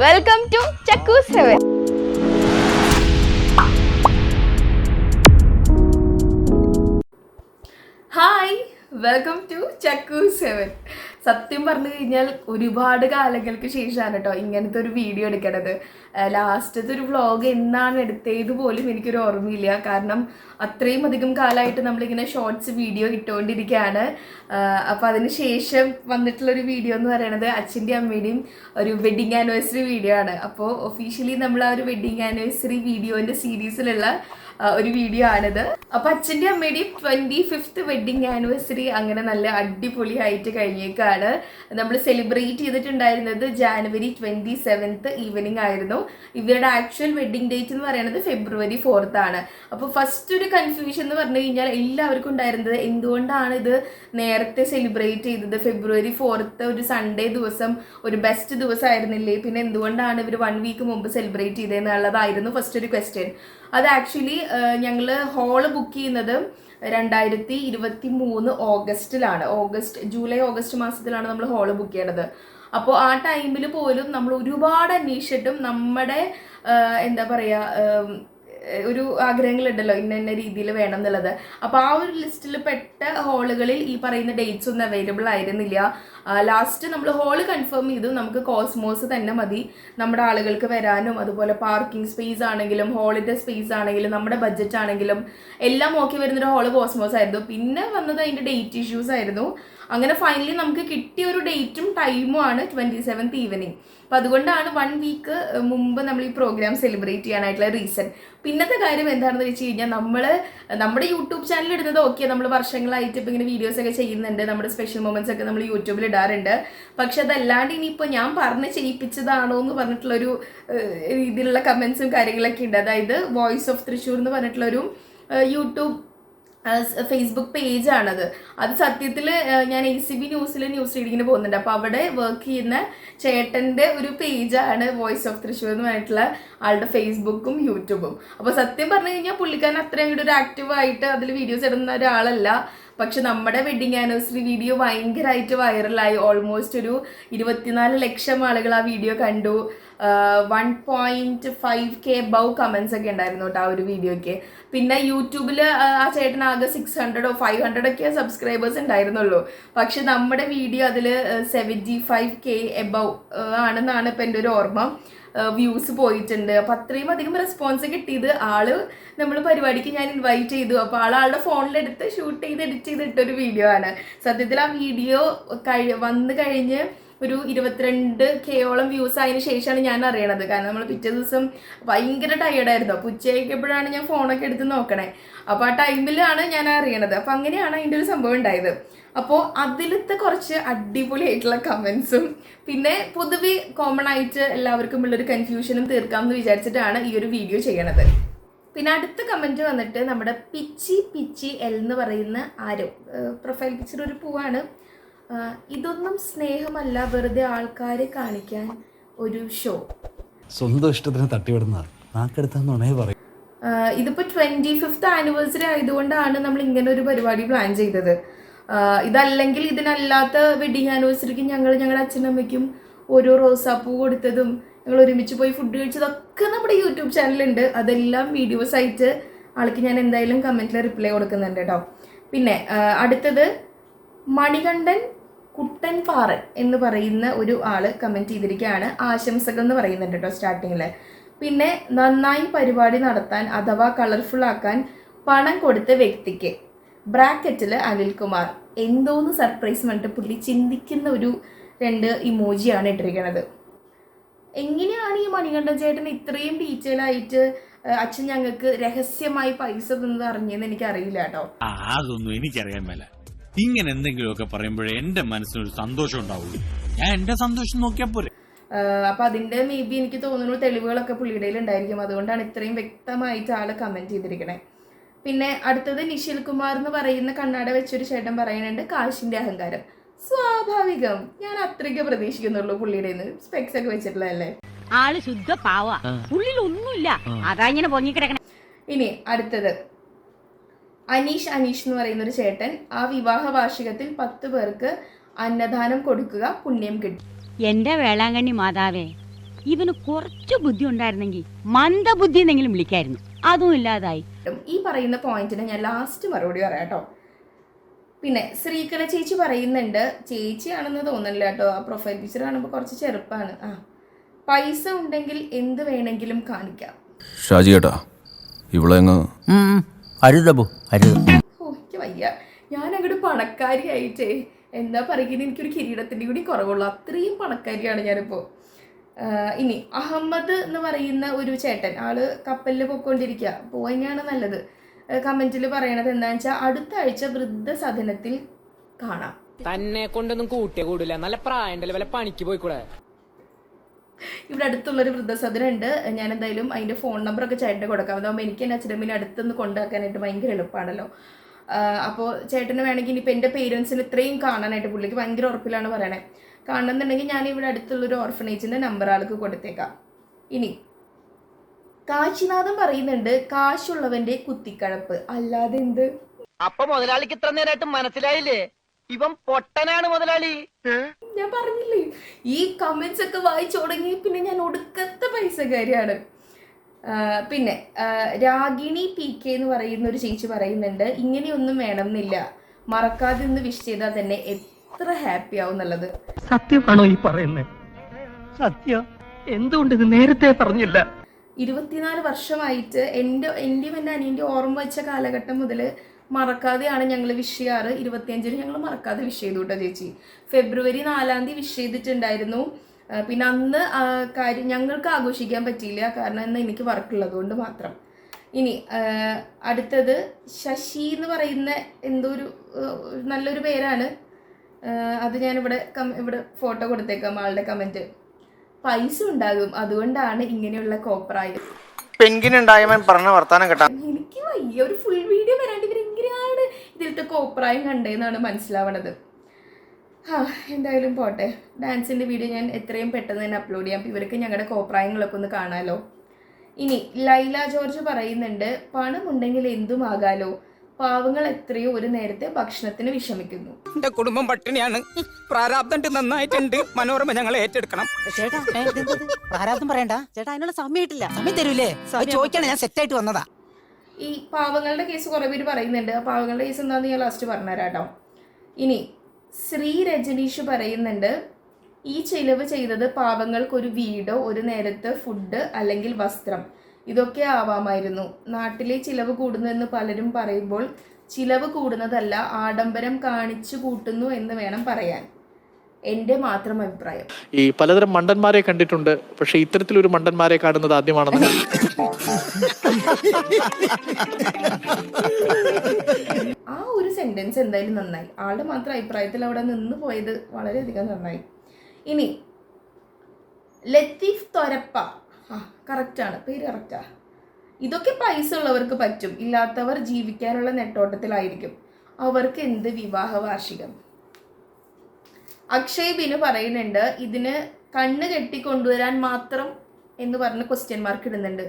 welcome to Chakkus heaven hi welcome to Chakku seven സത്യം പറഞ്ഞു കഴിഞ്ഞാൽ ഒരുപാട് കാലങ്ങൾക്ക് ശേഷമാണ് കേട്ടോ ഇങ്ങനത്തെ ഒരു വീഡിയോ എടുക്കണത്. ലാസ്റ്റത്തെ ഒരു വ്ളോഗ് എന്നാണ് എടുത്തത് പോലും എനിക്കൊരു ഓർമ്മയില്ല. കാരണം അത്രയും അധികം കാലമായിട്ട് നമ്മളിങ്ങനെ ഷോർട്സ് വീഡിയോ ഇട്ടുകൊണ്ടിരിക്കുകയാണ് അപ്പോൾ അതിന് ശേഷം വന്നിട്ടുള്ളൊരു വീഡിയോ എന്ന് പറയുന്നത് അച്ഛന്റെ അമ്മയുടെയും ഒരു വെഡിങ് ആനിവേഴ്സറി വീഡിയോ ആണ്. അപ്പോൾ ഒഫീഷ്യലി നമ്മൾ ആ ഒരു വെഡിങ് ആനിവേഴ്സറി വീഡിയോന്റെ സീരീസിലുള്ള ഒരു വീഡിയോ ആണിത്. അപ്പൊ അച്ഛന്റെ അമ്മയുടെയും ട്വന്റി ഫിഫ്ത്ത് വെഡിങ് ആനിവേഴ്സറി അങ്ങനെ നല്ല അടിപൊളി അടിപൊളിയായിട്ട് കഴിഞ്ഞേക്കാണ്. നമ്മൾ സെലിബ്രേറ്റ് ചെയ്തിട്ടുണ്ടായിരുന്നത് ജാനുവരി ട്വന്റി സെവൻത്ത് ഈവനിങ് ആയിരുന്നു. ഇവരുടെ ആക്ച്വൽ വെഡിങ് ഡേറ്റ് എന്ന് പറയുന്നത് ഫെബ്രുവരി ഫോർത്ത് ആണ്. അപ്പോൾ ഫസ്റ്റ് ഒരു കൺഫ്യൂഷൻ എന്ന് പറഞ്ഞു കഴിഞ്ഞാൽ എല്ലാവർക്കും ഉണ്ടായിരുന്നത് എന്തുകൊണ്ടാണ് ഇത് നേരത്തെ സെലിബ്രേറ്റ് ചെയ്തത്? ഫെബ്രുവരി ഫോർത്ത് ഒരു സൺഡേ ദിവസം ഒരു ബെസ്റ്റ് ദിവസം ആയിരുന്നില്ലേ പിന്നെ എന്തുകൊണ്ടാണ് ഇവർ വൺ വീക്ക് മുമ്പ് സെലിബ്രേറ്റ് ചെയ്തതെന്നുള്ളതായിരുന്നു ഫസ്റ്റ് ഒരു ക്വസ്റ്റ്യൻ അത് ആക്ച്വലി ഞങ്ങൾ ഹോൾ ബുക്ക് ചെയ്യുന്നത് രണ്ടായിരത്തി ഇരുപത്തി മൂന്ന് ഓഗസ്റ്റിലാണ്. ഓഗസ്റ്റ് ജൂലൈ ഓഗസ്റ്റ് മാസത്തിലാണ് നമ്മൾ ഹോൾ ബുക്ക് ചെയ്യണത്. അപ്പോൾ ആ ടൈമിൽ പോലും നമ്മൾ ഒരുപാട് അന്വേഷിച്ചിട്ടും നമ്മുടെ എന്താ പറയുക ഒരു ആഗ്രഹങ്ങളുണ്ടല്ലോ ഇന്ന ഇന്ന രീതിയിൽ വേണം എന്നുള്ളത്. അപ്പോൾ ആ ഒരു ലിസ്റ്റിൽ പെട്ട ഹോളുകളിൽ ഈ പറയുന്ന ഡേറ്റ്സ് ഒന്നും അവൈലബിൾ ആയിരുന്നില്ല. ലാസ്റ്റ് നമ്മൾ ഹോൾ കൺഫേം ചെയ്തു. നമുക്ക് കോസ്മോസ് തന്നെ മതി. നമ്മുടെ ആളുകൾക്ക് വരാനും അതുപോലെ പാർക്കിംഗ് സ്പേസ് ആണെങ്കിലും ഹോളിന്റെ സ്പേസ് ആണെങ്കിലും നമ്മുടെ ബഡ്ജറ്റ് ആണെങ്കിലും എല്ലാം നോക്കി വരുന്നൊരു ഹോൾ കോസ്മോസ് ആയിരുന്നു. പിന്നെ വന്നത് അതിന്റെ ഡേറ്റ് ഇഷ്യൂസ് ആയിരുന്നു. അങ്ങനെ ഫൈനലി നമുക്ക് കിട്ടിയ ഒരു ഡേറ്റും ടൈമും ആണ് ട്വന്റി സെവൻത്ത് ഈവനിങ് അപ്പോൾ അതുകൊണ്ടാണ് വൺ വീക്ക് മുമ്പ് നമ്മൾ ഈ പ്രോഗ്രാം സെലിബ്രേറ്റ് ചെയ്യാനായിട്ടുള്ള റീസൺ പിന്നത്തെ കാര്യം എന്താണെന്ന് വെച്ച് കഴിഞ്ഞാൽ നമ്മൾ നമ്മുടെ യൂട്യൂബ് ചാനൽ ഇടുന്നത് ഓക്കെ നമ്മൾ വർഷങ്ങളായിട്ട് ഇപ്പം ഇങ്ങനെ വീഡിയോസ് ഒക്കെ ചെയ്യുന്നുണ്ട്. നമ്മുടെ സ്പെഷ്യൽ മൊമെന്റ്സ് ഒക്കെ നമ്മൾ യൂട്യൂബിൽ ഇടാറുണ്ട്. പക്ഷെ അതല്ലാണ്ട് ഇനിയിപ്പോൾ ഞാൻ പറഞ്ഞ് ചെയ്യിപ്പിച്ചതാണോ എന്ന് പറഞ്ഞിട്ടുള്ളൊരു രീതിയിലുള്ള കമൻസും കാര്യങ്ങളൊക്കെ ഉണ്ട്. അതായത് വോയിസ് ഓഫ് തൃശ്ശൂർ എന്ന് പറഞ്ഞിട്ടുള്ളൊരു യൂട്യൂബ് ഫേസ്ബുക്ക് പേജാണത് അത് സത്യത്തിൽ ഞാൻ എ സി ബി ന്യൂസിൽ ന്യൂസ് റീഡിങ്ങിന് പോകുന്നുണ്ട്. അപ്പോൾ അവിടെ വർക്ക് ചെയ്യുന്ന ചേട്ടന്റെ ഒരു പേജാണ് വോയിസ് ഓഫ് തൃശ്ശൂർ എന്ന് പറഞ്ഞിട്ടുള്ള ആളുടെ ഫേസ്ബുക്കും യൂട്യൂബും അപ്പോൾ സത്യം പറഞ്ഞു കഴിഞ്ഞാൽ പുള്ളിക്കാരൻ അത്രയും കൂടി ഒരു ആക്റ്റീവായിട്ട് അതിൽ വീഡിയോസ് ഇടുന്ന ഒരാളല്ല. പക്ഷെ നമ്മുടെ വെഡിങ് ആനിവേഴ്സറി വീഡിയോ ഭയങ്കരമായിട്ട് വൈറലായി ഓൾമോസ്റ്റ് ഒരു ഇരുപത്തിനാല് ലക്ഷം ആളുകൾ ആ വീഡിയോ കണ്ടു. വൺ പോയിന്റ് ഫൈവ് കെ ബൗ കമൻസ് ഒക്കെ ഉണ്ടായിരുന്നു കേട്ടോ ആ ഒരു വീഡിയോയ്ക്ക് പിന്നെ യൂട്യൂബിൽ ആ ചേട്ടൻ ആകെ സിക്സ് ഹൺഡ്രഡോ ഫൈവ് ഹൺഡ്രഡ് ഒക്കെ സബ്സ്ക്രൈബേഴ്സ് ഉണ്ടായിരുന്നുള്ളൂ. പക്ഷെ നമ്മുടെ വീഡിയോ അതിൽ സെവന്റി ഫൈവ് കെ എബവ് ആണെന്നാണ് ഇപ്പം എന്റെ ഒരു ഓർമ്മ. വ്യൂസ് പോയിട്ടുണ്ട്. അപ്പം അത്രയും അധികം റെസ്പോൺസ് കിട്ടിയത് ആൾ നമ്മൾ പരിപാടിക്ക് ഞാൻ ഇൻവൈറ്റ് ചെയ്തു. അപ്പോൾ ആൾ ആളുടെ ഫോണിലെടുത്ത് ഷൂട്ട് ചെയ്ത് എഡിറ്റ് ചെയ്ത് ഇട്ടൊരു വീഡിയോ ആണ്. സത്യത്തിൽ ആ വീഡിയോ കഴി വന്നു കഴിഞ്ഞ് ഒരു ഇരുപത്തിരണ്ട് കെയോളം വ്യൂസ് ആയതിനു ശേഷമാണ് ഞാൻ അറിയണത്. കാരണം നമ്മൾ പിറ്റേ ദിവസം ഭയങ്കര ടയേർഡായിരുന്നു അപ്പോൾ ഉച്ചയ്ക്കപ്പോഴാണ് ഞാൻ ഫോണൊക്കെ എടുത്ത് നോക്കണേ. അപ്പോൾ ആ ടൈമിലാണ് ഞാൻ അറിയണത്. അപ്പോൾ അങ്ങനെയാണ് അതിന്റെ ഒരു സംഭവം ഉണ്ടായത്. അപ്പോൾ അതിലത്തെ കുറച്ച് അടിപൊളിയായിട്ടുള്ള കമൻസും പിന്നെ പൊതുവെ കോമൺ ആയിട്ട് എല്ലാവർക്കും ഉള്ളൊരു കൺഫ്യൂഷനും തീർക്കാമെന്ന് വിചാരിച്ചിട്ടാണ് ഈ ഒരു വീഡിയോ ചെയ്യണത്. പിന്നെ അടുത്ത കമന്റ് വന്നിട്ട് നമ്മുടെ പിച്ചി പിച്ചി എൽ എന്ന് പറയുന്ന ആരോ പ്രൊഫൈൽ പിക്ചർ ഒരു പൂവാണ്. ഇതൊന്നും സ്നേഹമല്ല വെറുതെ ആൾക്കാരെ കാണിക്കാൻ ഒരു ഷോ സ്വന്തം ഇഷ്ടത്തിന് തട്ടിവിടുന്ന നാക്കെടുത്താന്നുണേ പറയും. ആഹ് ഇതിപ്പോ ട്വന്റി ഫിഫ്ത്ത് ആനിവേഴ്സറി ആയതുകൊണ്ടാണ് നമ്മൾ ഇങ്ങനെ ഒരു പരിപാടി പ്ലാൻ ചെയ്തത്. ഇതല്ലെങ്കിൽ ഇതിനല്ലാത്ത വെഡിങ് ആനിവേഴ്സറിക്ക് ഞങ്ങൾ ഞങ്ങളുടെ അച്ഛനമ്മയ്ക്കും ഓരോ റോസാപ്പൂ കൊടുത്തതും ഞങ്ങൾ ഒരുമിച്ച് പോയി ഫുഡ് കഴിച്ചതൊക്കെ നമ്മുടെ യൂട്യൂബ് ചാനലുണ്ട് അതെല്ലാം വീഡിയോസ് ആയിട്ട് ആൾക്ക് ഞാൻ എന്തായാലും കമന്റിൽ റിപ്ലൈ കൊടുക്കുന്നുണ്ട് കേട്ടോ പിന്നെ അടുത്തത് മണികണ്ഠൻ കുട്ടൻ പാറൻ എന്ന് പറയുന്ന ഒരു ആൾ കമന്റ് ചെയ്തിരിക്കുകയാണ്. ആശംസകൾ എന്ന് പറയുന്നുണ്ട് കേട്ടോ സ്റ്റാർട്ടിങ്ങിൽ പിന്നെ നന്നായി പരിപാടി നടത്താൻ അഥവാ കളർഫുൾ ആക്കാൻ പണം കൊടുത്ത വ്യക്തിക്ക് ബ്രാക്കറ്റിൽ അനിൽകുമാർ. എന്തോന്ന് സർപ്രൈസ് പറഞ്ഞിട്ട് പുള്ളി ചിന്തിക്കുന്ന ഒരു രണ്ട് ഇമോജിയാണ് ഇട്ടിരിക്കുന്നത് എങ്ങനെയാണ് ഈ മണികണ്ഠൻ ചേട്ടൻ ഇത്രയും ഡീറ്റെയിൽ ആയിട്ട് അച്ഛൻ ഞങ്ങൾക്ക് രഹസ്യമായി പൈസ തന്നത് അറിഞ്ഞതെന്ന് എനിക്കറിയില്ല കേട്ടോ. അതൊന്നും എനിക്കറിയാൻ മേല. ഇങ്ങനെ എന്തെങ്കിലുമൊക്കെ പറയുമ്പോഴേ എന്റെ മനസ്സിനൊരു സന്തോഷം ഉണ്ടാവുള്ളൂ. ഞാൻ എന്റെ സന്തോഷം നോക്കിയാൽ പോരെ. അപ്പൊ അതിന്റെ മേ ബി എനിക്ക് തോന്നുന്നു തെളിവുകളൊക്കെ പുള്ളിയുടെ ഉണ്ടായിരിക്കും. അതുകൊണ്ടാണ് ഇത്രയും വ്യക്തമായിട്ട് ആൾ കമന്റ് ചെയ്തിരിക്കണേ. പിന്നെ അടുത്തത് നിഷിൽ കുമാർ എന്ന് പറയുന്ന കണ്ണാട വെച്ചൊരു ചേട്ടൻ പറയുന്നുണ്ട് കാശിന്റെ അഹങ്കാരം. സ്വാഭാവികം. ഞാൻ അത്രയ്ക്ക് പ്രതീക്ഷിക്കുന്നുള്ളൂ പുള്ളിയുടെ സ്പെക്സ് ഒക്കെ വെച്ചിട്ടുള്ളതല്ലേ? ആൾ ശുദ്ധ പാവ. ഉള്ളിൽ ഒന്നുമില്ല അതാ ഇങ്ങനെ പൊങ്ങിക്കിടക്കണ. ഇനി അടുത്തത്. അനീഷ് അനീഷ് എന്ന് പറയുന്ന ഒരു ചേട്ടൻ ആ വിവാഹ വാർഷികത്തിൽ പത്ത് പേർക്ക് അന്നദാനം കൊടുക്കുക പുണ്യം കിട്ടും. എന്റെ വേളാങ്കണ്ണി മാതാവേ ഇവന് കുറച്ച് ബുദ്ധി ഉണ്ടായിരുന്നെങ്കിൽ മന്ദബുദ്ധി എന്നെങ്കിലും വിളിക്കായിരുന്നു. അതും ഇല്ലാതായി. ഈ പറയുന്ന പോയിന്റിന് ഞാൻ ലാസ്റ്റ് മറുപടി പറയാം കേട്ടോ. പിന്നെ ശ്രീകല ചേച്ചി പറയുന്നുണ്ട് ചേച്ചിയാണെന്ന് തോന്നുന്നില്ല കേട്ടോ. ആ പ്രൊഫൈൽ പിക്ചർ കാണുമ്പോൾ കുറച്ച് ചെറുപ്പമാണ് ആ. പൈസ ഉണ്ടെങ്കിൽ എന്ത് വേണമെങ്കിലും കാണിക്കാം. ഷാജി കേട്ടാ അങ്ങ് അരുതബു അരുത്. ഓ എനിക്ക് വയ്യ. ഞാൻ അങ്ങോട്ട് പണക്കാരിയായിട്ടേ. എന്താ പറയുന്നത് എനിക്കൊരു കിരീടത്തിന്റെ കൂടി കുറവുള്ളൂ. അത്രയും പണക്കാരിയാണ് ഞാനിപ്പോൾ ഇനി അഹമ്മദ് എന്ന് പറയുന്ന ഒരു ചേട്ടൻ ആൾ കപ്പലിൽ പൊയ്ക്കൊണ്ടിരിക്കുക പോവാനാണ് നല്ലത്. കമന്റിൽ പറയണത് എന്താണെന്ന് വെച്ചാൽ അടുത്ത ആഴ്ച വൃദ്ധസദനത്തിൽ കാണാം. തന്നെ കൊണ്ടൊന്നും കൂട്ടിയ കൂടില്ല. നല്ല പ്രായം വല്ല പണിക്ക് പോയിക്കൂടെ? ഇവിടെ അടുത്തുള്ളൊരു വൃദ്ധസദനം ഉണ്ട് ഞാൻ എന്തായാലും അതിന്റെ ഫോൺ നമ്പറൊക്കെ ചേട്ടന് കൊടുക്കാം. അതാകുമ്പോൾ എനിക്ക് എന്റെ അച്ഛനമ്മിനെ അടുത്തുനിന്ന് കൊണ്ടാക്കാനായിട്ട് ഭയങ്കര എളുപ്പമാണല്ലോ അപ്പോൾ ചേട്ടന് വേണമെങ്കിൽ ഇനിയിപ്പോൾ എന്റെ പേരൻസിന് ഇത്രയും കാണാനായിട്ട് പുള്ളിക്ക് ഭയങ്കര ഉറപ്പിലാണ് പറയണേ. കാണണമെന്നുണ്ടെങ്കിൽ ഞാൻ ഇവിടെ അടുത്തുള്ളൊരു ഓർഫനേജിന്റെ നമ്പർ ആൾക്ക് കൊടുത്തേക്കാം. ഇനി കാശിനാഥം പറയുന്നുണ്ട് കാശുള്ളവന്റെ കുത്തിക്കഴപ്പ്. അല്ലാതെ എന്ത് അപ്പൊ മുതലാളിക്ക് ഇത്ര നേരമായിട്ട് മനസ്സിലായില്ലേ? ഇവൻ പൊട്ടനാണ് മുതലാളി. ഞാൻ പറഞ്ഞില്ലേ ഈ കമന്റ്സ് ഒക്കെ വായിച്ചു തുടങ്ങി പിന്നെ ഞാൻ ഒടുക്കത്തെ പൈസക്കാരിയാണ്. പിന്നെ രാഗിണി പി കെ എന്ന് പറയുന്ന ഒരു ചേച്ചി പറയുന്നുണ്ട് ഇങ്ങനെയൊന്നും വേണമെന്നില്ല. മറക്കാതെ ഇന്ന് വിഷ് ചെയ്താൽ തന്നെ എത്ര ഹാപ്പി ആവും എന്നുള്ളത്. സത്യമാണോ ഈ പറയുന്നത് സത്യം. എന്തുകൊണ്ട് ഇത് നേരത്തെ പറഞ്ഞില്ല? ഇരുപത്തിനാല് വർഷമായിട്ട് എന്റെ എന്റെയും എന്റെ അനിയന്റെ ഓർമ്മ വെച്ച കാലഘട്ടം മുതൽ മറക്കാതെയാണ് ഞങ്ങൾ വിഷ് ചെയ്യാറ്. ഇരുപത്തിയഞ്ചിന് ഞങ്ങൾ മറക്കാതെ വിഷ് ചെയ്തു കേട്ടോ ചേച്ചി. ഫെബ്രുവരി നാലാം തീയതി വിഷ് ചെയ്തിട്ടുണ്ടായിരുന്നു. പിന്നെ അന്ന് കാര്യം ഞങ്ങൾക്ക് ആഘോഷിക്കാൻ പറ്റിയില്ല. കാരണം ഇന്ന് എനിക്ക് വർക്കുള്ളത് കൊണ്ട് മാത്രം. ഇനി അടുത്തത് ശശി എന്ന് പറയുന്ന എന്തോ ഒരു നല്ലൊരു പേരാണ്. അത് ഞാനിവിടെ കം ഇവിടെ ഫോട്ടോ കൊടുത്തേക്കാം ആളുടെ കമന്റ് പൈസ ഉണ്ടാകും. അതുകൊണ്ടാണ് ഇങ്ങനെയുള്ള കോപ്രായം. പറഞ്ഞ വർത്താനം കേട്ടാ. എനിക്ക് വയ്യ. ഒരു ഫുൾ വീഡിയോ വരാണ്ട് ഇവർ എങ്ങനെയാണ് ഇതിലത്തെ കോപ്രായം കണ്ടേന്നാണ് മനസ്സിലാവണത്. ആ എന്തായാലും പോട്ടെ. ഡാൻസിന്റെ വീഡിയോ ഞാൻ എത്രയും പെട്ടെന്ന് തന്നെ അപ്ലോഡ് ചെയ്യാം. അപ്പോൾ ഇവർക്ക് ഞങ്ങളുടെ കോപ്രായങ്ങളൊക്കെ ഒന്ന് കാണാമല്ലോ ഇനി ലൈല ജോർജ് പറയുന്നുണ്ട് പണമുണ്ടെങ്കിൽ എന്തും ആകാലോ. പാവങ്ങൾ എത്രയോ ഒരു നേരത്തെ ഭക്ഷണത്തിന് വിഷമിക്കുന്നു. എന്റെ കുടുംബം പട്ടിണിയാണ്. പ്രാരാബ്ദം നന്നായിട്ടുണ്ട്. മനോരമ ഞങ്ങൾ ഏറ്റെടുക്കണം. ചേട്ടാ? പ്രാരാബ്ദം പറയണ്ട. ചേട്ടാ അതിനുള്ള സമയം കിട്ടില്ല സമയം തരൂലേ ചോദിക്കണം ചോദിക്കാണ് ഞാൻ സെറ്റ് ആയിട്ട് വന്നതാ. ഈ പാവങ്ങളുടെ കേസ് കുറേ പേര് പറയുന്നുണ്ട്. ആ പാവങ്ങളുടെ കേസ് എന്താണെന്ന് ഞാൻ ലാസ്റ്റ് പറഞ്ഞുതരാം കേട്ടോ ഇനി ശ്രീ രജനീഷ് പറയുന്നുണ്ട് ഈ ചിലവ് ചെയ്തത് പാവങ്ങൾക്കൊരു വീടോ ഒരു നേരത്തെ ഫുഡ് അല്ലെങ്കിൽ വസ്ത്രം. ഇതൊക്കെ ആവാമായിരുന്നു. നാട്ടിലെ ചിലവ് കൂടുന്നു പലരും പറയുമ്പോൾ ചിലവ് കൂടുന്നതല്ല ആഡംബരം കാണിച്ചു കൂട്ടുന്നു എന്ന് വേണം പറയാൻ. എന്റെ മാത്രം അഭിപ്രായം. ഈ പലതരം മണ്ടന്മാരെ കണ്ടിട്ടുണ്ട്. പക്ഷെ ഇത്തരത്തിലൊരു മണ്ടന്മാരെ കാണുന്നത് ആദ്യമാണെന്ന് ആ ഒരു സെന്റൻസ് എന്തായാലും നന്നായി. ആളുടെ മാത്രം അഭിപ്രായത്തിൽ അവിടെ നിന്ന് പോയത് വളരെയധികം നന്നായി. ഇനി ലത്തീഫ് തൊരപ്പ. ആ കറക്റ്റാണ് പേര് കറക്റ്റാ ഇതൊക്കെ പൈസ ഉള്ളവർക്ക് പറ്റും. ഇല്ലാത്തവർ ജീവിക്കാനുള്ള നെട്ടോട്ടത്തിലായിരിക്കും. അവർക്ക് എന്ത് വിവാഹ വാർഷികം? അക്ഷയ് ബിനു പറയുന്നുണ്ട് ഇതിന് കണ്ണ് കെട്ടിക്കൊണ്ടുവരാൻ മാത്രം എന്ന് പറഞ്ഞ് ക്വസ്റ്റ്യൻ മാർക്ക് ഇടുന്നുണ്ട്.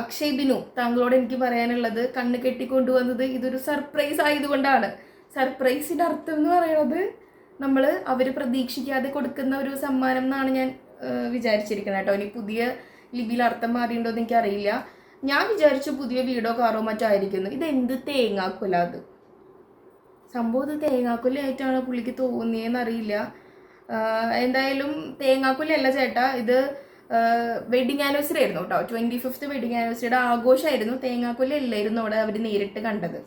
അക്ഷയ് ബിനു താങ്കളോട് എനിക്ക് പറയാനുള്ളത് കണ്ണ് കെട്ടിക്കൊണ്ടുവന്നത് ഇതൊരു സർപ്രൈസ് ആയതുകൊണ്ടാണ്. സർപ്രൈസിന്റെ അർത്ഥം എന്ന് പറയുന്നത് നമ്മൾ അവർ പ്രതീക്ഷിക്കാതെ കൊടുക്കുന്ന ഒരു സമ്മാനം എന്നാണ് ഞാൻ വിചാരിച്ചിരിക്കുന്നത് കേട്ടോ. ഇനി പുതിയ ലിപിയിൽ അർത്ഥം മാറിയിട്ടുണ്ടോ എന്ന് എനിക്കറിയില്ല. ഞാൻ വിചാരിച്ചു പുതിയ വീടോ കാറോ മറ്റോ ആയിരിക്കുന്നു ഇത് എന്ത് തേങ്ങാക്കൊല അത്? സംഭവം ഇത് തേങ്ങാക്കൊല്ലയായിട്ടാണ് പുള്ളിക്ക് തോന്നിയെന്നറിയില്ല എന്തായാലും തേങ്ങാക്കൊല്ലയല്ല ചേട്ടാ. ഇത് വെഡിങ് ആനിവേഴ്സറി ആയിരുന്നു കേട്ടോ. ട്വന്റി ഫിഫ്ത്ത് വെഡിങ് ആനിവേഴ്സറിയുടെ ആഘോഷമായിരുന്നു തേങ്ങാക്കൊല്ലല്ലായിരുന്നു അവിടെ അവർ നേരിട്ട് കണ്ടത്.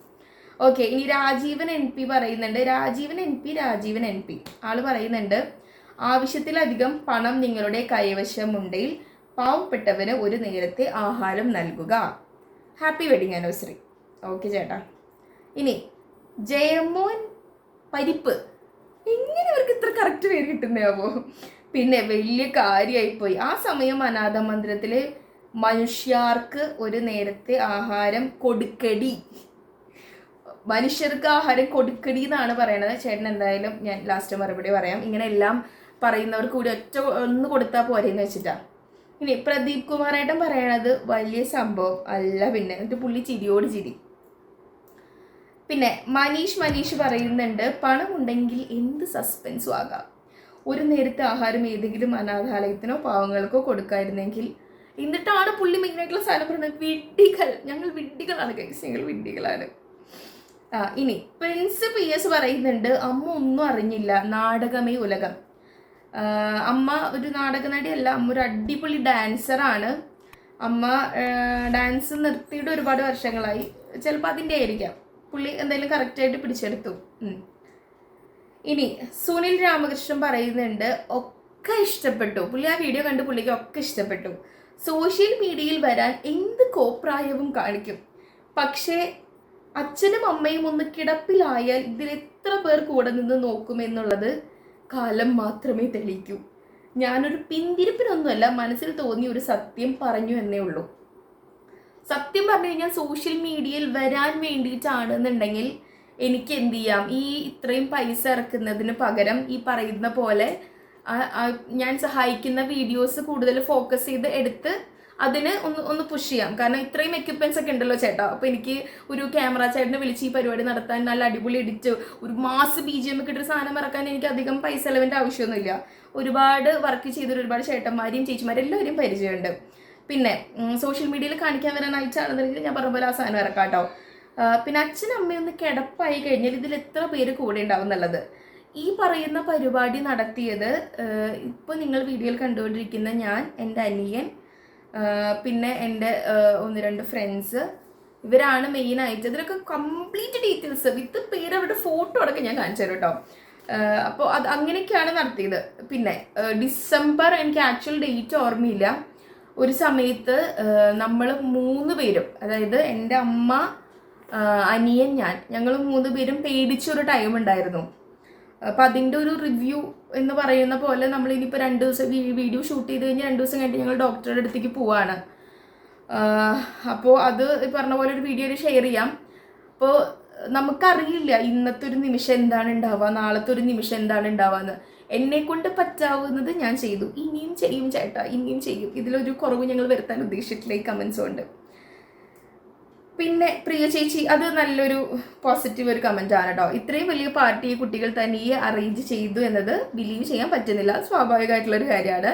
ഓക്കെ ഇനി രാജീവൻ എൻ പി പറയുന്നുണ്ട്. Rajeevan N P Rajeevan N P ആൾ പറയുന്നുണ്ട് ആവശ്യത്തിലധികം പണം നിങ്ങളുടെ കൈവശമുണ്ടെങ്കിൽ പാവപ്പെട്ടവന് ഒരു നേരത്തെ ആഹാരം നൽകുക. ഹാപ്പി വെഡിങ് ആനിവേഴ്സറി ഓക്കെ ചേട്ടാ. ഇനി ജയമോൻ പരിപ്പ്. എങ്ങനെ അവർക്ക് ഇത്ര കറക്റ്റ് പേര് കിട്ടുന്നതാവോ പിന്നെ വലിയ കാര്യമായിപ്പോയി ആ സമയം അനാഥ മന്ദിരത്തിൽ മനുഷ്യർക്ക് ഒരു നേരത്തെ ആഹാരം കൊടുക്കടി. മനുഷ്യർക്ക് ആഹാരം കൊടുക്കടി എന്നാണ് പറയണത്. ചേട്ടൻ എന്തായാലും ഞാൻ ലാസ്റ്റ് മറുപടി പറയാം. ഇങ്ങനെ എല്ലാം പറയുന്നവർക്ക് കൂടി ഒറ്റ ഒന്ന് കൊടുത്താൽ പോരെന്ന് വെച്ചിട്ടാ. ഇനി പ്രദീപ് കുമാറേട്ടൻ പറയണത് വലിയ സംഭവം അല്ല പിന്നെ. എന്നിട്ട് പുള്ളി ചിരിയോട് ചിരി. പിന്നെ മനീഷ് മനീഷ് പറയുന്നുണ്ട് പണമുണ്ടെങ്കിൽ എന്ത് സസ്പെൻസും ആകാം. ഒരു നേരത്തെ ആഹാരം ഏതെങ്കിലും അനാഥാലയത്തിനോ പാവങ്ങൾക്കോ കൊടുക്കായിരുന്നെങ്കിൽ. എന്നിട്ടാണ് പുള്ളി മെയിനായിട്ടുള്ള സാധനം പറയുന്നത് വിഡ്ഢികൾ. ഞങ്ങൾ വിഡ്ഢികളാണ് കൈസ് ഞങ്ങൾ വിഡ്ഢികളാണ്. ആ ഇനി പ്രിൻസ് പി എസ് പറയുന്നുണ്ട് അമ്മ ഒന്നും അറിഞ്ഞില്ല. നാടകമേ ഉലകം. അമ്മ ഒരു നാടക നടിയല്ല അമ്മ ഒരു അടിപൊളി ഡാൻസറാണ് അമ്മ ഡാൻസ് നിർത്തിയിട്ട് ഒരുപാട് വർഷങ്ങളായി. ചിലപ്പോൾ അതിന്റെ ആയിരിക്കാം. പുള്ളി എന്തായാലും കറക്റ്റായിട്ട് പിടിച്ചെടുത്തു. ഇനി സുനിൽ രാമകൃഷ്ണൻ പറയുന്നുണ്ട് ഒക്കെ ഇഷ്ടപ്പെട്ടു. പുള്ളി ആ വീഡിയോ കണ്ട് പുള്ളിക്ക് ഒക്കെ ഇഷ്ടപ്പെട്ടു. സോഷ്യൽ മീഡിയയിൽ വരാൻ എന്ത് കോപ്രായവും കാണിക്കും. പക്ഷേ അച്ഛനും അമ്മയും ഒന്ന് കിടപ്പിലായാൽ ഇതിൽ എത്ര പേർ കൂടെ നിന്ന് നോക്കുമെന്നുള്ളത് കാലം മാത്രമേ തെളിയിക്കൂ. ഞാനൊരു പിന്തിരിപ്പിനൊന്നുമല്ല മനസ്സിൽ തോന്നിയ ഒരു സത്യം പറഞ്ഞു എന്നേ ഉള്ളൂ. സത്യം പറഞ്ഞു കഴിഞ്ഞാൽ സോഷ്യൽ മീഡിയയിൽ വരാൻ വേണ്ടിയിട്ടാണെന്നുണ്ടെങ്കിൽ എനിക്ക് എന്ത് ചെയ്യാം ഈ ഇത്രയും പൈസ ഇറക്കുന്നതിന് പകരം ഈ പറയുന്ന പോലെ ഞാൻ സഹായിക്കുന്ന വീഡിയോസ് കൂടുതൽ ഫോക്കസ് ചെയ്ത് എടുത്ത് അതിന് ഒന്ന് ഒന്ന് പുഷ് ചെയ്യാം. കാരണം ഇത്രയും എക്യുപ്മെന്റ്സ് ഒക്കെ ഉണ്ടല്ലോ ചേട്ടാ. അപ്പോൾ എനിക്ക് ഒരു ക്യാമറ ചേട്ടനെ വിളിച്ച് ഈ പരിപാടി നടത്താൻ നല്ല അടിപൊളി എഡിറ്റ് ഒരു മാസ് ബി ജി എം ഇട്ടൊരു സാധനം ഇറക്കാൻ എനിക്ക് അധികം പൈസ ചെലവിന്റെ ആവശ്യമൊന്നുമില്ല. ഒരുപാട് വർക്ക് ചെയ്തൊരു ഒരുപാട് ചേട്ടന്മാരെയും ചേച്ചിമാരും എല്ലാവരും പരിചയമുണ്ട്. പിന്നെ സോഷ്യൽ മീഡിയയിൽ കാണിക്കാൻ വരാനായിട്ടാണെന്നുണ്ടെങ്കിൽ ഞാൻ പറഞ്ഞ പോലെ ആ സാധനം ഇറക്കാം കേട്ടോ പിന്നെ അച്ഛനും അമ്മയും ഒന്ന് കിടപ്പായി കഴിഞ്ഞാൽ ഇതിൽ എത്ര പേര് കൂടെ ഉണ്ടാവും എന്നുള്ളത്. ഈ പറയുന്ന പരിപാടി നടത്തിയത് ഇപ്പോൾ നിങ്ങൾ വീഡിയോയിൽ കണ്ടുകൊണ്ടിരിക്കുന്ന ഞാൻ എന്റെ അനിയൻ പിന്നെ എന്റെ ഒന്ന് രണ്ട് ഫ്രണ്ട്സ് ഇവരാണ് മെയിൻ ആയിട്ട് ഇതിലൊക്കെ കംപ്ലീറ്റ് ഡീറ്റെയിൽസ് വിത്ത് പേര് അവരുടെ ഫോട്ടോ അടക്കം ഞാൻ കാണിച്ചു തരും കേട്ടോ. അപ്പോൾ അത് അങ്ങനെയൊക്കെയാണ് നടത്തിയത്. പിന്നെ ഡിസംബർ എനിക്ക് ആക്ച്വൽ ഡേറ്റ് ഓർമ്മയില്ല. ഒരു സമയത്ത് നമ്മൾ മൂന്ന് പേരും അതായത് എന്റെ അമ്മ അനിയൻ ഞാൻ. ഞങ്ങൾ മൂന്ന് പേരും പേടിച്ചൊരു ടൈം ഉണ്ടായിരുന്നു. അപ്പം അതിന്റെ ഒരു റിവ്യൂ എന്ന് പറയുന്ന പോലെ നമ്മൾ ഇനിയിപ്പോൾ രണ്ട് ദിവസം വീഡിയോ ഷൂട്ട് ചെയ്ത് കഴിഞ്ഞാൽ രണ്ട് ദിവസം കഴിഞ്ഞ് ഞങ്ങൾ ഡോക്ടറുടെ അടുത്തേക്ക് പോവാണ്. അപ്പോൾ അത് പറഞ്ഞ പോലെ ഒരു വീഡിയോയിൽ ഷെയർ ചെയ്യാം. അപ്പോൾ നമുക്കറിയില്ല ഇന്നത്തെ ഒരു നിമിഷം എന്താണ് ഉണ്ടാവുക നാളത്തെ ഒരു നിമിഷം എന്താണ് ഉണ്ടാവുക എന്നെ കൊണ്ട് പറ്റാവുന്നത് ഞാൻ ചെയ്തു. ഇനിയും ചെയ്യും ചേട്ടാ ഇനിയും ചെയ്യും. ഇതിലൊരു കുറവ് ഞങ്ങൾ വരുത്താൻ ഉദ്ദേശിച്ചിട്ടില്ല ഈ കമൻസ് കൊണ്ട്. പിന്നെ പ്രിയ ചേച്ചി അത് നല്ലൊരു പോസിറ്റീവ് ഒരു കമന്റ് ആണ് കേട്ടോ ഇത്രയും വലിയ പാർട്ടി കുട്ടികൾ തനിയെ അറേഞ്ച് ചെയ്തു എന്നത് ബിലീവ് ചെയ്യാൻ പറ്റുന്നില്ല. സ്വാഭാവികമായിട്ടുള്ളൊരു കാര്യമാണ്.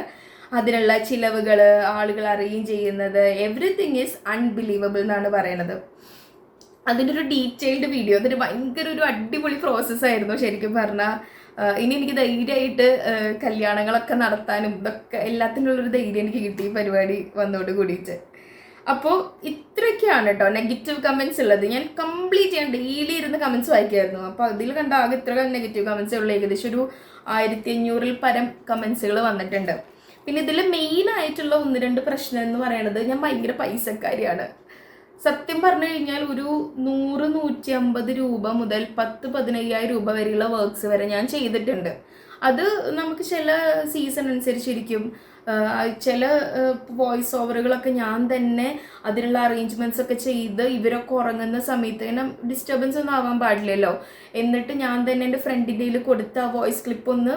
അതിനുള്ള ചിലവുകൾ ആളുകൾ അറേഞ്ച് ചെയ്യുന്നത് എവറിത്തിങ് ഈസ് അൺബിലീവബിൾ എന്നാണ് പറയണത്. അതിന്റെ ഒരു ഡീറ്റെയിൽഡ് വീഡിയോ അതൊരു ഭയങ്കര ഒരു അടിപൊളി പ്രോസസ്സായിരുന്നു ശരിക്കും പറഞ്ഞാൽ ഇനി എനിക്ക് ധൈര്യമായിട്ട് കല്യാണങ്ങളൊക്കെ നടത്താനും ഇതൊക്കെ എല്ലാത്തിനുള്ളൊരു ധൈര്യം എനിക്ക് കിട്ടി പരിപാടി വന്നോട് കൂടിയിട്ട് അപ്പോൾ ഇത്രയൊക്കെയാണ് കേട്ടോ നെഗറ്റീവ് കമൻസ് ഉള്ളത്. ഞാൻ കംപ്ലീറ്റ് ഞാൻ ഡെയിലി ഇരുന്ന് കമൻസ് വായിക്കായിരുന്നു അപ്പോൾ അതിൽ കണ്ട ആകെ ഇത്ര നെഗറ്റീവ് കമൻസേ ഉള്ളൂ. ഏകദേശം ഒരു ആയിരത്തി അഞ്ഞൂറിൽ പരം കമൻസുകൾ വന്നിട്ടുണ്ട്. പിന്നെ ഇതിൽ മെയിൻ ആയിട്ടുള്ള ഒന്ന് രണ്ട് പ്രശ്നം എന്ന് പറയുന്നത് ഞാൻ ഭയങ്കര പൈസക്കാരിയാണ്. സത്യം പറഞ്ഞു കഴിഞ്ഞാൽ ഒരു നൂറ് നൂറ്റി അമ്പത് രൂപ മുതൽ പത്ത് പതിനയ്യായിരം രൂപ വരെയുള്ള വർക്ക്സ് വരെ ഞാൻ ചെയ്തിട്ടുണ്ട്. അത് നമുക്ക് ചില സീസൺ അനുസരിച്ചിരിക്കും. ചില വോയിസ് ഓവറുകളൊക്കെ ഞാൻ തന്നെ അതിനുള്ള അറേഞ്ച്മെന്റ്സ് ഒക്കെ ചെയ്ത് ഇവരൊക്കെ ഉറങ്ങുന്ന സമയത്ത് ഇങ്ങനെ ഡിസ്റ്റർബൻസ് ഒന്നും ആവാൻ പാടില്ലല്ലോ. എന്നിട്ട് ഞാൻ തന്നെ എന്റെ ഫ്രണ്ടിന്റെ കയ്യിൽ കൊടുത്ത ആ വോയിസ് ക്ലിപ്പ് ഒന്ന്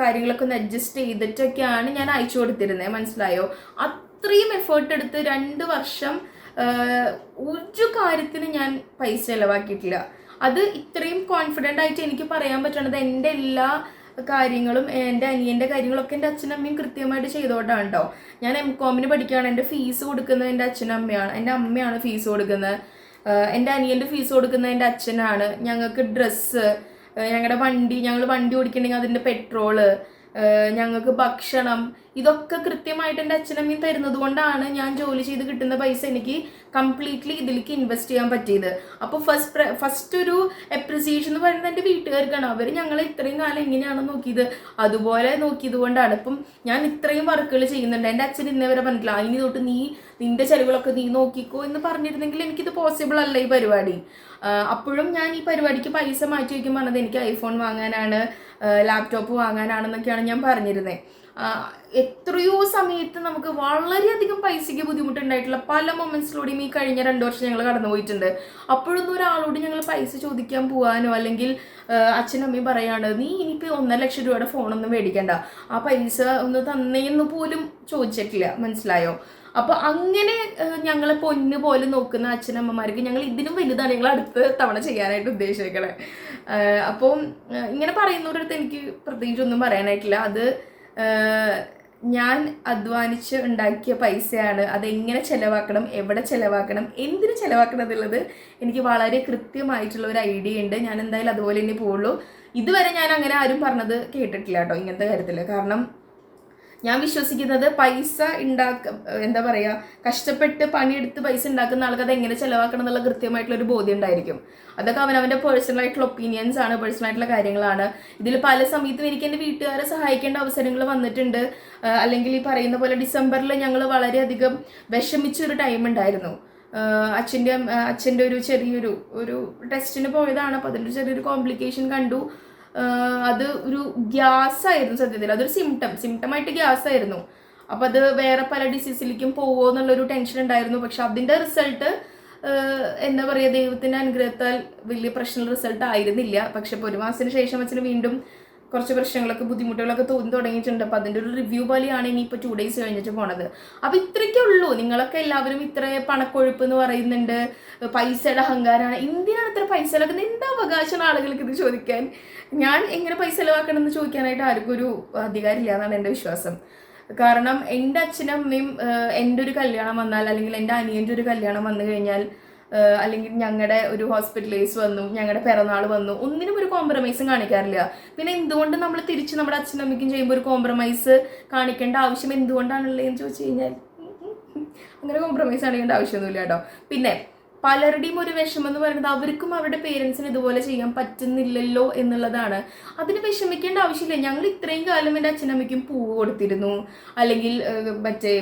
കാര്യങ്ങളൊക്കെ ഒന്ന് അഡ്ജസ്റ്റ് ചെയ്തിട്ടൊക്കെയാണ് ഞാൻ അയച്ചു കൊടുത്തിരുന്നത് മനസ്സിലായോ? അത്രയും എഫേർട്ട് എടുത്ത് രണ്ട് വർഷം ഒരു കാര്യത്തിന് ഞാൻ പൈസ ചിലവാക്കിയിട്ടില്ല. അത് ഇത്രയും കോൺഫിഡന്റ് ആയിട്ട് എനിക്ക് പറയാൻ പറ്റണത് എന്റെ എല്ലാ കാര്യങ്ങളും എന്റെ അനിയന്റെ കാര്യങ്ങളൊക്കെ എന്റെ അച്ഛനും അമ്മയും കൃത്യമായിട്ട് ചെയ്തോട്ടാണ് കേട്ടോ ഞാൻ എം കോമിന് പഠിക്കുകയാണ്. എന്റെ ഫീസ് കൊടുക്കുന്നത് എന്റെ അച്ഛനും അമ്മയാണ്. എന്റെ അമ്മയാണ് ഫീസ് കൊടുക്കുന്നത്. എന്റെ അനിയന്റെ ഫീസ് കൊടുക്കുന്നത് എന്റെ അച്ഛനാണ്. ഞങ്ങൾക്ക് ഡ്രസ്സ് ഞങ്ങളുടെ വണ്ടി ഞങ്ങൾ വണ്ടി ഓടിക്കണമെങ്കിൽ അതിന്റെ പെട്രോൾ ഞങ്ങൾക്ക് ഭക്ഷണം ഇതൊക്കെ കൃത്യമായിട്ട് എന്റെ അച്ഛനമ്മയും തരുന്നത് കൊണ്ടാണ് ഞാൻ ജോലി ചെയ്ത് കിട്ടുന്ന പൈസ എനിക്ക് കംപ്ലീറ്റ്ലി ഇതിലേക്ക് ഇൻവെസ്റ്റ് ചെയ്യാൻ പറ്റിയത്. അപ്പോൾ ഫസ്റ്റ് ഫസ്റ്റ് ഒരു അപ്രിസിയേഷൻ എന്ന് പറയുന്നത് എന്റെ വീട്ടുകാർക്കാണ്. അവർ ഞങ്ങളെ ഇത്രയും കാലം എങ്ങനെയാണ് നോക്കിയത്? അതുപോലെ നോക്കിയത് കൊണ്ടാണ്. ഇപ്പം ഞാൻ ഇത്രയും വർക്കുകൾ ചെയ്യുന്നുണ്ട്. എന്റെ അച്ഛൻ ഇന്നേ വരെ പറഞ്ഞിട്ടില്ല അതിന് തൊട്ട് നീ നിന്റെ ചെലവുകളൊക്കെ നീ നോക്കിക്കോ എന്ന് പറഞ്ഞിരുന്നെങ്കിൽ എനിക്കിത് പോസിബിൾ അല്ല ഈ പരിപാടി. അപ്പോഴും ഞാൻ ഈ പരിപാടിക്ക് പൈസ മാറ്റി വയ്ക്കും പറഞ്ഞത് എനിക്ക് ഐഫോൺ വാങ്ങാനാണ്. ലാപ്ടോപ്പ് വാങ്ങാനാണെന്നൊക്കെയാണ് ഞാൻ പറഞ്ഞിരുന്നത് എത്രയോ സമയത്ത് നമുക്ക് വളരെയധികം പൈസയ്ക്ക് ബുദ്ധിമുട്ടുണ്ടായിട്ടുള്ള പല മൊമെന്റ്സിലൂടെയും ഈ കഴിഞ്ഞ രണ്ട് വർഷം ഞങ്ങൾ കടന്നു പോയിട്ടുണ്ട്. അപ്പോഴൊന്നും ഒരാളോട് ഞങ്ങൾ പൈസ ചോദിക്കാൻ പോകാനോ അല്ലെങ്കിൽ ആഹ് അച്ഛനും അമ്മയും പറയാണ് നീ ഇനിയിപ്പോൾ ഒന്നര ലക്ഷം രൂപയുടെ ഫോണൊന്നും മേടിക്കണ്ട. ആ പൈസ ഒന്ന് തന്നേന്ന് പോലും ചോദിച്ചിട്ടില്ല. മനസ്സിലായോ? അപ്പോൾ അങ്ങനെ ഞങ്ങളെ പൊന്നു പോലെ നോക്കുന്ന അച്ഛനമ്മമാർക്ക് ഞങ്ങൾ ഇതിനും വലുതാണ് ഞങ്ങൾ അടുത്ത തവണ ചെയ്യാനായിട്ട് ഉദ്ദേശിക്കണേ. അപ്പം ഏഹ്, ഇങ്ങനെ പറയുന്നവരടുത്ത് എനിക്ക് പ്രത്യേകിച്ച് ഒന്നും പറയാനായിട്ടില്ല. അത് ഞാൻ അധ്വാനിച്ച് ഉണ്ടാക്കിയ പൈസയാണ്. അതെങ്ങനെ ചിലവാക്കണം? എവിടെ ചിലവാക്കണം? എന്തിന് ചിലവാക്കണം എന്നുള്ളത് എനിക്ക് വളരെ കൃത്യമായിട്ടുള്ള ഒരു ഐഡിയ ഉണ്ട്. ഞാൻ എന്തായാലും അതുപോലെ തന്നെ പോവുള്ളൂ. ഇതുവരെ ഞാൻ അങ്ങനെ ആരും പറഞ്ഞത് കേട്ടിട്ടില്ല കേട്ടോ ഇങ്ങനത്തെ കാര്യത്തിൽ കാരണം ഞാൻ വിശ്വസിക്കുന്നത് പൈസ ഉണ്ടാക്ക എന്താ പറയുക കഷ്ടപ്പെട്ട് പണിയെടുത്ത് പൈസ ഉണ്ടാക്കുന്ന ആൾക്ക് അത് എങ്ങനെ ചിലവാക്കണം എന്നുള്ള കൃത്യമായിട്ടുള്ള ഒരു ബോധ്യം ഉണ്ടായിരിക്കും. അതൊക്കെ അവനവന്റെ പേഴ്സണൽ ആയിട്ടുള്ള ഒപ്പീനിയൻസ് ആണ് പേഴ്സണൽ ആയിട്ടുള്ള കാര്യങ്ങളാണ്. ഇതിൽ പല സമയത്തും എനിക്ക് എന്റെ വീട്ടുകാരെ സഹായിക്കേണ്ട അവസരങ്ങൾ വന്നിട്ടുണ്ട്. അല്ലെങ്കിൽ ഈ പറയുന്ന പോലെ ഡിസംബറിൽ ഞങ്ങൾ വളരെയധികം വിഷമിച്ചൊരു ടൈം ഉണ്ടായിരുന്നു. അച്ഛന്റെ അച്ഛന്റെ ഒരു ചെറിയൊരു ഒരു ടെസ്റ്റിന് പോയതാണ്. അപ്പോൾ അതിന്റെ ചെറിയൊരു കോംപ്ലിക്കേഷൻ കണ്ടു. അത് ഒരു ഗ്യാസ് ആയിരുന്നു സത്യത്തിൽ. അതൊരു സിംറ്റം സിംറ്റമായിട്ട് ഗ്യാസ് ആയിരുന്നു അപ്പോൾ അത് വേറെ പല ഡിസീസിലേക്കും പോവോ എന്നുള്ളൊരു ടെൻഷൻ ഉണ്ടായിരുന്നു. പക്ഷെ അതിന്റെ റിസൾട്ട് എന്താ പറയുക ദൈവത്തിന്റെ അനുഗ്രഹത്താൽ വലിയ പ്രശ്നമുള്ള റിസൾട്ട് ആയിരുന്നില്ല. പക്ഷെ ഒരു മാസത്തിന് ശേഷം അച്ഛന് വീണ്ടും കുറച്ച് പ്രശ്നങ്ങളൊക്കെ ബുദ്ധിമുട്ടുകളൊക്കെ തോന്നി തുടങ്ങിയിട്ടുണ്ട്. അപ്പോൾ അതിന്റെ ഒരു റിവ്യൂ പോലെയാണ് ഇനി ഇപ്പോൾ ടു ഡേയ്സ് കഴിഞ്ഞിട്ട് പോണത്. അപ്പോൾ ഇത്രയ്ക്കേ ഉള്ളൂ. നിങ്ങളൊക്കെ എല്ലാവരും ഇത്ര പണക്കൊഴുപ്പ് എന്ന് പറയുന്നുണ്ട്. പൈസയുടെ അഹങ്കാരമാണ് എന്തിനാണ് ഇത്ര പൈസ ഇളക്കുന്നത് എന്താ അവകാശമാണ് ആളുകൾക്ക് ഇത് ചോദിക്കാൻ? ഞാൻ എങ്ങനെ പൈസ ഇളവാക്കണം എന്ന് ചോദിക്കാനായിട്ട് ആർക്കും ഒരു അധികാരമില്ല എന്നാണ് എന്റെ വിശ്വാസം. കാരണം എന്റെ അച്ഛനും അമ്മയും എന്റെ ഒരു കല്യാണം വന്നാൽ അല്ലെങ്കിൽ എന്റെ അനിയന്റെ ഒരു കല്യാണം വന്നു കഴിഞ്ഞാൽ അല്ലെങ്കിൽ ഞങ്ങളുടെ ഒരു ഹോസ്പിറ്റലൈസ് വന്നു ഞങ്ങളുടെ പിറന്നാൾ വന്നു ഒന്നിനും ഒരു കോംപ്രമൈസും കാണിക്കാറില്ല. പിന്നെ എന്തുകൊണ്ട് നമ്മൾ തിരിച്ച് നമ്മുടെ അച്ഛനും അമ്മയ്ക്കും ചെയ്യുമ്പോൾ ഒരു കോംപ്രമൈസ് കാണിക്കേണ്ട ആവശ്യം എന്തുകൊണ്ടാണുള്ളതെന്ന് ചോദിച്ചു കഴിഞ്ഞാൽ അങ്ങനെ കോംപ്രമൈസ് കാണിക്കേണ്ട ആവശ്യമൊന്നുമില്ല കേട്ടോ. പിന്നെ പലരുടെയും ഒരു വിഷമം എന്ന് പറയുന്നത് അവർക്കും അവരുടെ പേരൻസിന് ഇതുപോലെ ചെയ്യാൻ പറ്റുന്നില്ലല്ലോ എന്നുള്ളതാണ്. അതിന് വിഷമിക്കേണ്ട ആവശ്യമില്ല. ഞങ്ങൾ ഇത്രയും കാലം എന്റെ അച്ഛനമ്മയ്ക്കും പൂവ് കൊടുത്തിരുന്നു. അല്ലെങ്കിൽ മറ്റേ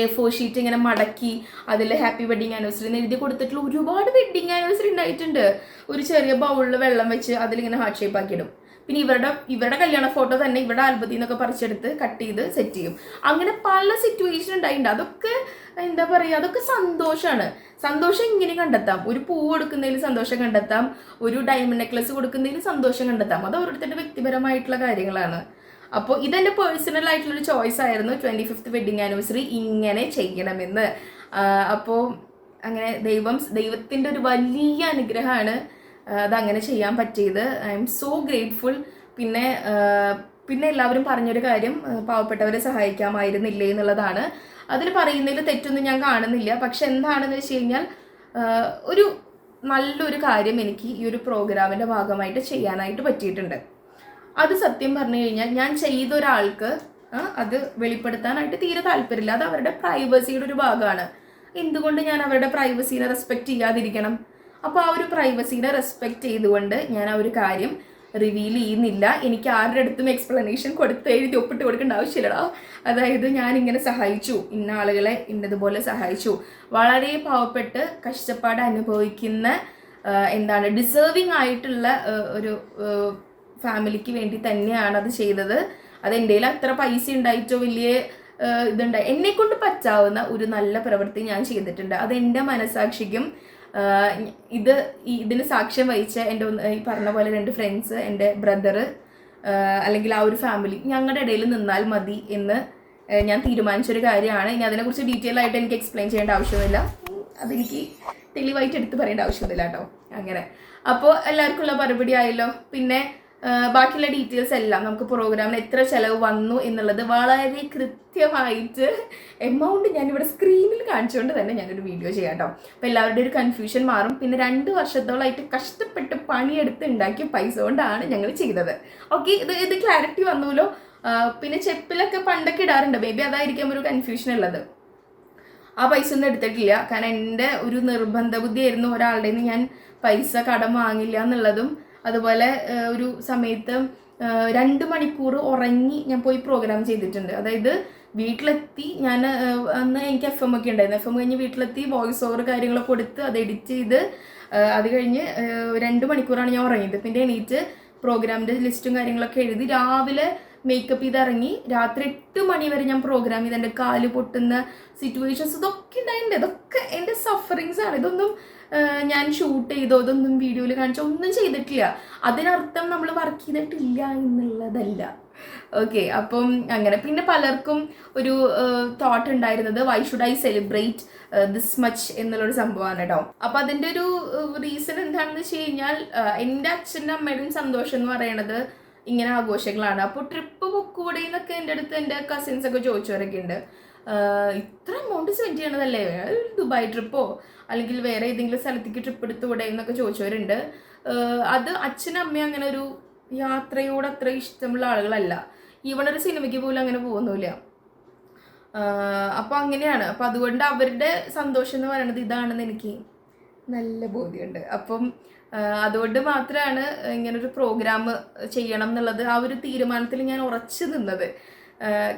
എ ഫോർ ഷീറ്റ് ഇങ്ങനെ മടക്കി അതിൽ ഹാപ്പി വെഡിങ് ആനിവേഴ്സറി എന്ന് എഴുതി കൊടുത്തിട്ടുള്ള ഒരുപാട് വെഡിങ് ആനിവേഴ്സറി ഉണ്ടായിട്ടുണ്ട്. ഒരു ചെറിയ ബൗളിൽ വെള്ളം വെച്ച് അതിലിങ്ങനെ ഹാർട്ട് ഷേപ്പ് ആക്കിയിടും. പിന്നെ ഇവരുടെ ഇവരുടെ കല്യാണ ഫോട്ടോ തന്നെ ഇവരുടെ ആൽബത്തിൽ നിന്നൊക്കെ പറിച്ചെടുത്ത് കട്ട് ചെയ്ത് സെറ്റ് ചെയ്യും. അങ്ങനെ പല സിറ്റുവേഷൻ ഉണ്ടായിട്ടുണ്ട്. അതൊക്കെ എന്താ പറയുക അതൊക്കെ സന്തോഷമാണ് സന്തോഷം ഇങ്ങനെ കണ്ടെത്താം? ഒരു പൂവ് കൊടുക്കുന്നതിൽ സന്തോഷം കണ്ടെത്താം. ഒരു ഡയമണ്ട് നെക്ലസ് കൊടുക്കുന്നതിൽ സന്തോഷം കണ്ടെത്താം. അത് ഓരോരുത്തരുടെ വ്യക്തിപരമായിട്ടുള്ള കാര്യങ്ങളാണ്. അപ്പോൾ ഇതെന്റെ പേഴ്സണൽ ആയിട്ടുള്ളൊരു ചോയ്സ് ആയിരുന്നു ട്വന്റി ഫിഫ്ത്ത് വെഡിങ് ആനിവേഴ്സറി ഇങ്ങനെ ചെയ്യണമെന്ന്. അപ്പോൾ അങ്ങനെ ദൈവം ദൈവത്തിന്റെ ഒരു വലിയ അനുഗ്രഹമാണ് അതങ്ങനെ ചെയ്യാൻ പറ്റിയത്. ഐ എം സോ ഗ്രേറ്റ്ഫുൾ പിന്നെ പിന്നെ എല്ലാവരും പറഞ്ഞൊരു കാര്യം പാവപ്പെട്ടവരെ സഹായിക്കാമായിരുന്നില്ലേ എന്നുള്ളതാണ്. അതിൽ പറയുന്നതിൽ തെറ്റൊന്നും ഞാൻ കാണുന്നില്ല. പക്ഷെ എന്താണെന്ന് വെച്ച് കഴിഞ്ഞാൽ ഒരു നല്ലൊരു കാര്യം എനിക്ക് ഈ ഒരു പ്രോഗ്രാമിന്റെ ഭാഗമായിട്ട് ചെയ്യാനായിട്ട് പറ്റിയിട്ടുണ്ട്. അത് സത്യം പറഞ്ഞു കഴിഞ്ഞാൽ ഞാൻ ചെയ്ത ഒരാൾക്ക് അത് വെളിപ്പെടുത്താനായിട്ട് തീരെ താല്പര്യമില്ല. അത് അവരുടെ പ്രൈവസിയുടെ ഒരു ഭാഗമാണ്. എന്തുകൊണ്ട് ഞാൻ അവരുടെ പ്രൈവസിനെ റെസ്പെക്റ്റ് ചെയ്യാതിരിക്കണം? അപ്പോൾ ആ ഒരു പ്രൈവസീനെ റെസ്പെക്റ്റ് ചെയ്തുകൊണ്ട് ഞാൻ ആ ഒരു കാര്യം റിവീൽ ചെയ്യുന്നില്ല. എനിക്ക് ആരുടെ അടുത്തും എക്സ്പ്ലനേഷൻ കൊടുത്ത് എഴുതി ഒപ്പിട്ട് കൊടുക്കേണ്ട ആവശ്യമില്ലടാ. അതായത് ഞാൻ ഇങ്ങനെ സഹായിച്ചു. ഇന്ന ആളുകളെ ഇന്നതുപോലെ സഹായിച്ചു. വളരെ പാവപ്പെട്ട് കഷ്ടപ്പാട് അനുഭവിക്കുന്ന എന്താണ് ഡിസേർവിങ് ആയിട്ടുള്ള ഒരു ഫാമിലിക്ക് വേണ്ടി തന്നെയാണ് അത് ചെയ്തത്. അത് എന്റെ അത്ര പൈസ ഉണ്ടായിട്ടോ വലിയ ഇതുണ്ടായി എന്നെ കൊണ്ട് പറ്റാവുന്ന ഒരു നല്ല പ്രവൃത്തി ഞാൻ ചെയ്തിട്ടുണ്ട്. അത് എന്റെ മനസാക്ഷിക്കും ഇത് ഇതിന് സാക്ഷ്യം വഹിച്ച എന്റെ ഈ പറഞ്ഞ പോലെ രണ്ട് ഫ്രണ്ട്സ് എന്റെ ബ്രദറ് അല്ലെങ്കിൽ ആ ഒരു ഫാമിലി ഞങ്ങളുടെ ഇടയിൽ നിന്നാൽ മതി എന്ന് ഞാൻ തീരുമാനിച്ചൊരു കാര്യമാണ്. ഇനി അതിനെക്കുറിച്ച് ഡീറ്റെയിൽ ആയിട്ട് എനിക്ക് എക്സ്പ്ലെയിൻ ചെയ്യേണ്ട ആവശ്യമില്ല. അതെനിക്ക് തെളിവായിട്ട് എടുത്ത് പറയേണ്ട ആവശ്യമൊന്നുമില്ല കേട്ടോ. അങ്ങനെ. അപ്പോൾ എല്ലാവർക്കും ഉള്ള മറുപടി ആയല്ലോ. പിന്നെ ബാക്കിയുള്ള ഡീറ്റെയിൽസ് എല്ലാം നമുക്ക് പ്രോഗ്രാമിന് എത്ര ചിലവ് വന്നു എന്നുള്ളത് വളരെ കൃത്യമായിട്ട് എമൗണ്ട് ഞാനിവിടെ സ്ക്രീനിൽ കാണിച്ചുകൊണ്ട് തന്നെ ഞാനൊരു വീഡിയോ ചെയ്യാം കേട്ടോ അപ്പോൾ എല്ലാവരുടെയും ഒരു കൺഫ്യൂഷൻ മാറും. പിന്നെ രണ്ട് വർഷത്തോളമായിട്ട് കഷ്ടപ്പെട്ട് പണിയെടുത്ത് ഉണ്ടാക്കിയ പൈസ കൊണ്ടാണ് ഞങ്ങൾ ചെയ്തത്. ഓക്കെ ഇത് ഇത് ക്ലാരിറ്റി വന്നുല്ലോ പിന്നെ ചെപ്പിലൊക്കെ പണ്ടൊക്കെ ഇടാറുണ്ട്. ബേബി അതായിരിക്കും ഒരു കൺഫ്യൂഷൻ ഉള്ളത്. ആ പൈസ ഒന്നും എടുത്തിട്ടില്ല. കാരണം എന്റെ ഒരു നിർബന്ധ ബുദ്ധിയായിരുന്നു ഒരാളുടെ നിന്ന് ഞാൻ പൈസ കടം വാങ്ങില്ല എന്നുള്ളതും അതുപോലെ ഒരു സമയത്ത് രണ്ട് മണിക്കൂർ ഉറങ്ങി ഞാൻ പോയി പ്രോഗ്രാം ചെയ്തിട്ടുണ്ട്. അതായത് വീട്ടിലെത്തി ഞാൻ അന്ന് എനിക്ക് എഫ് എം ഒക്കെ ഉണ്ടായിരുന്നു. എഫ് എം കഴിഞ്ഞ് വീട്ടിലെത്തി വോയിസ് ഓവർ കാര്യങ്ങളൊക്കെ കൊടുത്ത് അത് എഡിറ്റ് ചെയ്ത് അത് കഴിഞ്ഞ് രണ്ട് മണിക്കൂറാണ് ഞാൻ ഉറങ്ങിയത്. പിന്നെ എണീറ്റ് പ്രോഗ്രാമിന്റെ ലിസ്റ്റും കാര്യങ്ങളൊക്കെ എഴുതി രാവിലെ മേക്കപ്പ് ചെയ്ത് ഇറങ്ങി രാത്രി എട്ട് മണി വരെ ഞാൻ പ്രോഗ്രാം ചെയ്ത്. എന്റെ കാൽ പൊട്ടുന്ന സിറ്റുവേഷൻസ് ഇതൊക്കെ ഉണ്ടായിട്ടുണ്ട്. ഇതൊക്കെ എന്റെ സഫറിങ്സ് ആണ്. ഇതൊന്നും ഞാൻ ഷൂട്ട് ചെയ്തോ ഇതൊന്നും വീഡിയോയിൽ കാണിച്ചോ ഒന്നും ചെയ്തിട്ടില്ല. അതിനർത്ഥം നമ്മൾ വർക്ക് ചെയ്തിട്ടില്ല എന്നുള്ളതല്ല. ഓക്കെ അപ്പം അങ്ങനെ. പിന്നെ പലർക്കും ഒരു തോട്ട് ഉണ്ടായിരുന്നത് why should I celebrate this much എന്നുള്ളൊരു സംഭവമാണ് കേട്ടോ. അപ്പൊ അതിന്റെ ഒരു റീസൺ എന്താണെന്ന് വെച്ച് കഴിഞ്ഞാൽ എന്റെ അച്ഛന്റെ അമ്മയുടെയും സന്തോഷം എന്ന് പറയണത് ഇങ്ങനെ ആഘോഷങ്ങളാണ്. അപ്പോൾ ട്രിപ്പ് ബുക്ക് കൂടെ എന്നൊക്കെ എന്റെ അടുത്ത് എന്റെ കസിൻസ് ഒക്കെ ചോദിച്ചവരൊക്കെ ഉണ്ട്. ഇത്ര എമൗണ്ട് സ്പെൻഡ് ചെയ്യണതല്ലേ? ദുബായ് ട്രിപ്പോ അല്ലെങ്കിൽ വേറെ ഏതെങ്കിലും സ്ഥലത്തേക്ക് ട്രിപ്പ് എടുത്തുകൂടെ എന്നൊക്കെ ചോദിച്ചവരുണ്ട്. അത് അച്ഛനും അമ്മയും അങ്ങനെ ഒരു യാത്രയോട് അത്ര ഇഷ്ടമുള്ള ആളുകളല്ല. ഈവൺ ഒരു സിനിമയ്ക്ക് പോലും അങ്ങനെ പോകുന്നില്ല അപ്പോൾ അങ്ങനെയാണ്. അപ്പോൾ അതുകൊണ്ട് അവരുടെ സന്തോഷം എന്ന് പറയുന്നത് ഇതാണെന്ന് എനിക്ക് നല്ല ബോധ്യമുണ്ട്. അപ്പം അതുകൊണ്ട് മാത്രമാണ് ഇങ്ങനൊരു പ്രോഗ്രാം ചെയ്യണം എന്നുള്ളത് ആ ഒരു തീരുമാനത്തിൽ ഞാൻ ഉറച്ചു നിന്നത്.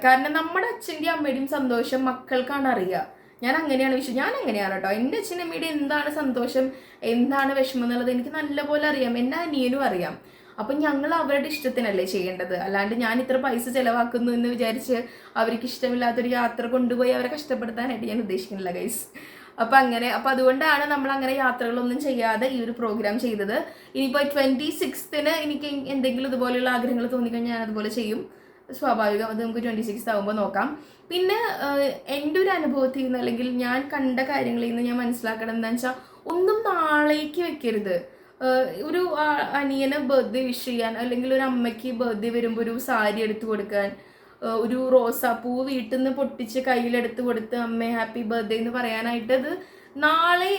കാരണം നമ്മുടെ അച്ഛന്റെയും അമ്മയുടെയും സന്തോഷം മക്കൾക്കാണ് അറിയുക. ഞാൻ അങ്ങനെയാണ് വിശ്വ ഞാൻ അങ്ങനെയാണ് കേട്ടോ. എന്റെ അച്ഛനും അമ്മയുടെ എന്താണ് സന്തോഷം എന്താണ് വിഷമം എന്നുള്ളത് എനിക്ക് നല്ലപോലെ അറിയാം. എന്റെ അനിയനും അറിയാം. അപ്പം ഞങ്ങൾ അവരുടെ ഇഷ്ടത്തിനല്ലേ ചെയ്യേണ്ടത്. അല്ലാണ്ട് ഞാൻ ഇത്ര പൈസ ചിലവാക്കുന്നു എന്ന് വിചാരിച്ച് അവർക്ക് ഇഷ്ടമില്ലാത്തൊരു യാത്ര കൊണ്ടുപോയി അവരെ കഷ്ടപ്പെടുത്താനായിട്ട് ഞാൻ ഉദ്ദേശിക്കുന്നില്ല ഗൈസ് അപ്പം അങ്ങനെ അപ്പം അതുകൊണ്ടാണ് നമ്മൾ അങ്ങനെ യാത്രകളൊന്നും ചെയ്യാതെ ഈ ഒരു പ്രോഗ്രാം ചെയ്തത്. ഇനിയിപ്പോൾ ട്വന്റി സിക്സ്ത്തിന് എനിക്ക് എന്തെങ്കിലും ഇതുപോലെയുള്ള ആഗ്രഹങ്ങൾ തോന്നിക്കഴിഞ്ഞാൽ ഞാൻ അതുപോലെ ചെയ്യും. സ്വാഭാവികം. അത് നമുക്ക് ട്വന്റി സിക്സ് ആകുമ്പോൾ നോക്കാം. പിന്നെ എന്റെ ഒരു അനുഭവത്തിൽ നിന്ന് അല്ലെങ്കിൽ ഞാൻ കണ്ട കാര്യങ്ങളിൽ നിന്ന് ഞാൻ മനസ്സിലാക്കണം എന്താണെന്ന് വെച്ചാൽ ഒന്നും നാളേക്ക് വെക്കരുത്. ഒരു അനിയനെ ബർത്ത്ഡേ വിഷ് ചെയ്യാൻ അല്ലെങ്കിൽ ഒരു അമ്മയ്ക്ക് ബർത്ത്ഡേ വരുമ്പോൾ ഒരു സാരി എടുത്തു കൊടുക്കാൻ ഒരു റോസാപ്പൂ വീട്ടിൽ നിന്ന് പൊട്ടിച്ച് കയ്യിലെടുത്ത് കൊടുത്ത് അമ്മേ ഹാപ്പി ബർത്ത്ഡേ എന്ന് പറയാനായിട്ട് അത് നാളെ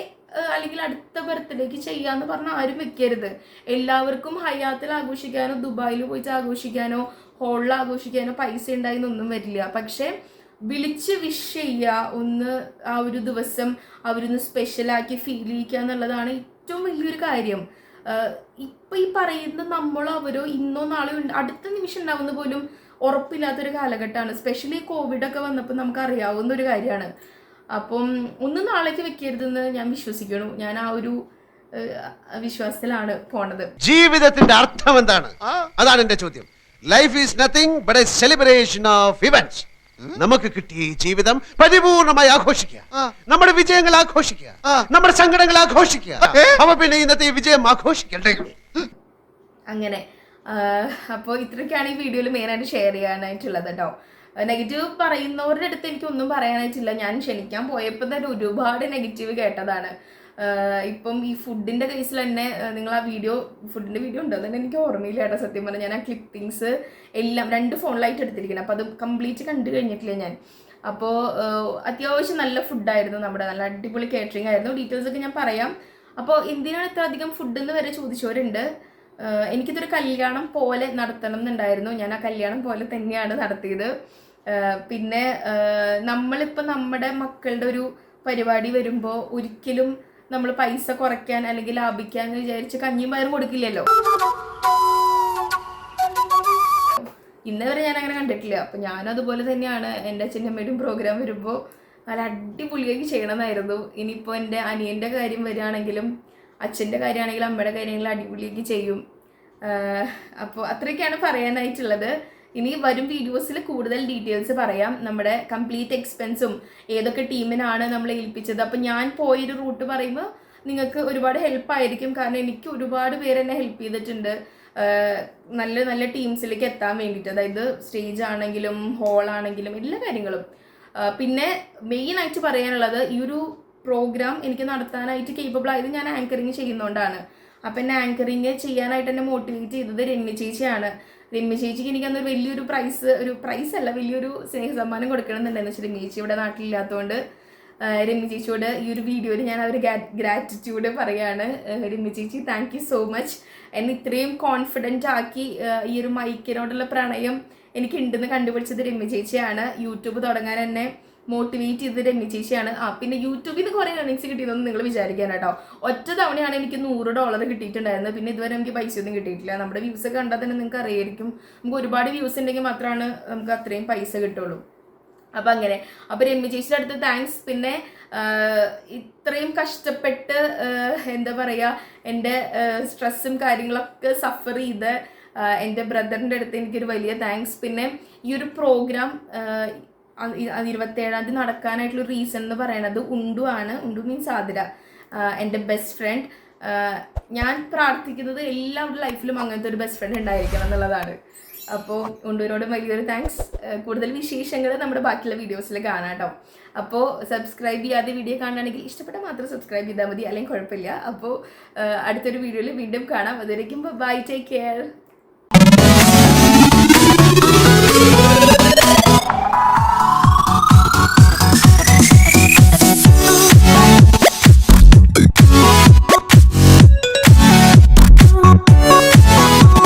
അല്ലെങ്കിൽ അടുത്ത ബർത്ത്ഡേക്ക് ചെയ്യാന്ന് പറഞ്ഞാൽ ആരും വെക്കരുത്. എല്ലാവർക്കും ഹയാത്തിൽ ആഘോഷിക്കാനോ ദുബായിൽ പോയിട്ട് ആഘോഷിക്കാനോ ഹോളിൽ ആഘോഷിക്കാനോ പൈസ ഉണ്ടായിന്നൊന്നും വരില്ല. പക്ഷേ വിളിച്ച് വിഷ് ചെയ്യുക ഒന്ന് ആ ഒരു ദിവസം അവരൊന്ന് സ്പെഷ്യലാക്കി ഫീൽ ചെയ്യിക്കുക എന്നുള്ളതാണ് ഏറ്റവും വലിയൊരു കാര്യം. ഇപ്പം ഈ പറയുന്ന നമ്മളോ അവരോ ഇന്നോ നാളെയോ അടുത്ത നിമിഷം ഉണ്ടാവുന്ന പോലും ഉറപ്പില്ലാത്തൊരു കാലഘട്ടമാണ്. സ്പെഷ്യലി കോവിഡൊക്കെ വന്നപ്പോൾ നമുക്ക് അറിയാവുന്ന ഒരു കാര്യമാണ്. അപ്പം ഒന്നും നാളേക്ക് വെക്കരുതെന്ന് ഞാൻ വിശ്വസിക്കണം ഞാൻ ആ ഒരു വിശ്വാസത്തിലാണ് പോണത്. ജീവിതത്തിന്റെ അർത്ഥം എന്താണ്? അതാണ് എന്റെ ചോദ്യം. Life is nothing but a celebration of events നമുക്ക് കിട്ടിയ ഈ ജീവിതം പരിപൂർണമായി ആഘോഷിക്കുക. നമ്മുടെ വിജയങ്ങൾ ആഘോഷിക്കുക. നമ്മുടെ സങ്കടങ്ങൾ ആഘോഷിക്കുക. അപ്പൊ പിന്നെ ഇന്നത്തെ ഈ വിജയം ആഘോഷിക്കട്ടെ അങ്ങനെ അപ്പോൾ ഇത്രയൊക്കെയാണ് ഈ വീഡിയോയിൽ മെയിനായിട്ട് ഷെയർ ചെയ്യാനായിട്ടുള്ളത് കേട്ടോ നെഗറ്റീവ് പറയുന്നവരുടെ അടുത്ത് എനിക്കൊന്നും പറയാനായിട്ടില്ല. ഞാൻ ക്ഷണിക്കാൻ പോയപ്പോൾ തന്നെ ഒരുപാട് നെഗറ്റീവ് കേട്ടതാണ്. ഇപ്പം ഈ ഫുഡിന്റെ കേസിൽ തന്നെ നിങ്ങൾ ആ വീഡിയോ ഫുഡിന്റെ വീഡിയോ ഉണ്ടോ? തന്നെ എനിക്ക് ഓർമ്മയില്ല കേട്ടോ സത്യം പറഞ്ഞാൽ ഞാൻ ആ ക്ലിപ്പിങ്സ് എല്ലാം രണ്ട് ഫോണിലായിട്ട് എടുത്തിരിക്കണം. അപ്പോൾ അത് കംപ്ലീറ്റ് കണ്ടു കഴിഞ്ഞിട്ടില്ല ഞാൻ. അപ്പോൾ അത്യാവശ്യം നല്ല ഫുഡായിരുന്നു നമ്മുടെ നല്ല അടിപൊളി കേറ്ററിംഗ് ആയിരുന്നു. ഡീറ്റെയിൽസ് ഒക്കെ ഞാൻ പറയാം. അപ്പോൾ എന്തിനാണ് ഇത്ര അധികം ഫുഡ് എന്ന് വരെ ചോദിച്ചവരുണ്ട്. എനിക്കിതൊരു കല്യാണം പോലെ നടത്തണം എന്നുണ്ടായിരുന്നു. ഞാൻ ആ കല്യാണം പോലെ തന്നെയാണ് നടത്തിയത്. പിന്നെ നമ്മളിപ്പോൾ നമ്മുടെ മക്കളുടെ ഒരു പരിപാടി വരുമ്പോൾ ഒരിക്കലും നമ്മൾ പൈസ കുറയ്ക്കാൻ അല്ലെങ്കിൽ ലാഭിക്കാൻ വിചാരിച്ച് കഞ്ഞിയും പയറും കൊടുക്കില്ലല്ലോ. ഇന്ന് വരെ ഞാൻ അങ്ങനെ കണ്ടിട്ടില്ല. അപ്പം ഞാനും അതുപോലെ തന്നെയാണ്. എന്റെ അച്ഛന്റെ പ്രോഗ്രാം വരുമ്പോൾ നല്ല അടിപൊളിയാക്കി ചെയ്യണമെന്നായിരുന്നു ഇനിയിപ്പോൾ എന്റെ അനിയന്റെ കാര്യം വരികയാണെങ്കിലും അച്ഛന്റെ കാര്യമാണെങ്കിലും അമ്മയുടെ കാര്യമാണെങ്കിലും അടിപൊളിയാക്കി ചെയ്യും. അപ്പോൾ അത്രയൊക്കെയാണ് പറയാനായിട്ടുള്ളത്. ഇനി വരും വീഡിയോസിൽ കൂടുതൽ ഡീറ്റെയിൽസ് പറയാം. നമ്മുടെ കംപ്ലീറ്റ് എക്സ്പെൻസും ഏതൊക്കെ ടീമിനാണ് നമ്മൾ ഏൽപ്പിച്ചത്. അപ്പം ഞാൻ പോയൊരു റൂട്ട് പറയുമ്പോൾ നിങ്ങൾക്ക് ഒരുപാട് ഹെൽപ്പ് ആയിരിക്കും. കാരണം എനിക്ക് ഒരുപാട് പേര് എന്നെ ഹെൽപ്പ് ചെയ്തിട്ടുണ്ട്. നല്ല നല്ല ടീംസിലേക്ക് എത്താൻ വേണ്ടിയിട്ട്. അതായത് സ്റ്റേജ് ആണെങ്കിലും ഹോൾ ആണെങ്കിലും എല്ലാ കാര്യങ്ങളും. പിന്നെ മെയിൻ ആയിട്ട് പറയാനുള്ളത് ഈ ഒരു പ്രോഗ്രാം എനിക്ക് നടത്താനായിട്ട് കേപ്പബിൾ ആയത് ഞാൻ ആങ്കറിങ് ചെയ്യുന്നതുകൊണ്ടാണ് അപ്പം എന്നെ ആങ്കറിങ് ചെയ്യാനായിട്ട് എന്നെ മോട്ടിവേറ്റ് ചെയ്തത് രമ്യ ചേച്ചിയാണ്. രമ്യ ചേച്ചിക്ക് എനിക്ക് അന്നൊരു വലിയൊരു പ്രൈസ് ഒരു പ്രൈസ് അല്ല വലിയൊരു സ്നേഹ സമ്മാനം കൊടുക്കണമെന്നുണ്ടെന്ന് വെച്ചാൽ രമ്യ ചേച്ചി ഇവിടെ നാട്ടിലില്ലാത്തതുകൊണ്ട് രമ്യ ചേച്ചിയോട് ഈ ഒരു വീഡിയോയിൽ ഞാൻ അവർ ഗ്രാറ്റിറ്റ്യൂഡ് പറയാണ്. ആഹ് രമ്യ ചേച്ചി താങ്ക് യു സോ മച്ച് എന്നെ ഇത്രയും കോൺഫിഡന്റ് ആക്കി ഈ ഒരു മൈക്കിനോടുള്ള പ്രണയം എനിക്ക് ഉണ്ടെന്ന് കണ്ടുപിടിച്ചത് രമ്യ ചേച്ചിയാണ്. യൂട്യൂബ് തുടങ്ങാൻ എന്നെ മോട്ടിവേറ്റ് ചെയ്തത് രമ്യ ചേച്ചിയാണ്. ആ പിന്നെ യൂട്യൂബിൽ നിന്ന് കുറേ ഏർണിങ്സ് കിട്ടിയതെന്ന് നിങ്ങൾ വിചാരിക്കാൻ ഒറ്റ തവണയാണ് എനിക്ക് നൂറ് ഡോളർ കിട്ടിയിട്ടുണ്ടായിരുന്നത്. പിന്നെ ഇതുവരെ എനിക്ക് പൈസ ഒന്നും കിട്ടിയിട്ടില്ല. നമ്മുടെ വ്യൂസ് ഒക്കെ കണ്ടാൽ തന്നെ നിങ്ങൾക്ക് അറിയായിരിക്കും. നമുക്ക് ഒരുപാട് വ്യൂസ് ഉണ്ടെങ്കിൽ മാത്രമാണ് നമുക്ക് അത്രയും പൈസ കിട്ടുള്ളൂ. അപ്പം അങ്ങനെ. അപ്പോൾ രമ്യ ചേച്ചിയുടെ അടുത്ത് താങ്ക്സ് പിന്നെ ഇത്രയും കഷ്ടപ്പെട്ട് എന്താ പറയുക എന്റെ സ്ട്രെസ്സും കാര്യങ്ങളൊക്കെ സഫർ ചെയ്ത് എന്റെ ബ്രദറിന്റെ അടുത്ത് എനിക്കൊരു വലിയ താങ്ക്സ് പിന്നെ ഈ ഒരു പ്രോഗ്രാം ഇരുപത്തേഴാം തീയതി നടക്കാനായിട്ടുള്ള റീസൺ എന്ന് പറയുന്നത് ഉണ്ടു ആണ്. ഉണ്ടു മീൻസ് ആതിര എന്റെ ബെസ്റ്റ് ഫ്രണ്ട് ഞാൻ പ്രാർത്ഥിക്കുന്നത് എല്ലാവരുടെ ലൈഫിലും അങ്ങനത്തെ ഒരു ബെസ്റ്റ് ഫ്രണ്ട് ഉണ്ടായിരിക്കണം എന്നുള്ളതാണ്. അപ്പോൾ ഉണ്ടുവിനോട് വലിയൊരു താങ്ക്സ് കൂടുതൽ വിശേഷങ്ങൾ നമ്മുടെ ബാക്കിയുള്ള വീഡിയോസിൽ കാണാം കേട്ടോ. അപ്പോൾ സബ്സ്ക്രൈബ് ചെയ്യാതെ വീഡിയോ കാണുകയാണെങ്കിൽ ഇഷ്ടപ്പെട്ട മാത്രം സബ്സ്ക്രൈബ് ചെയ്താൽ മതി. അല്ലെങ്കിൽ കുഴപ്പമില്ല. അപ്പോൾ അടുത്തൊരു വീഡിയോയിൽ വീണ്ടും കാണാം. അതുവരയ്ക്കും ബൈ ടേക്ക് കെയർ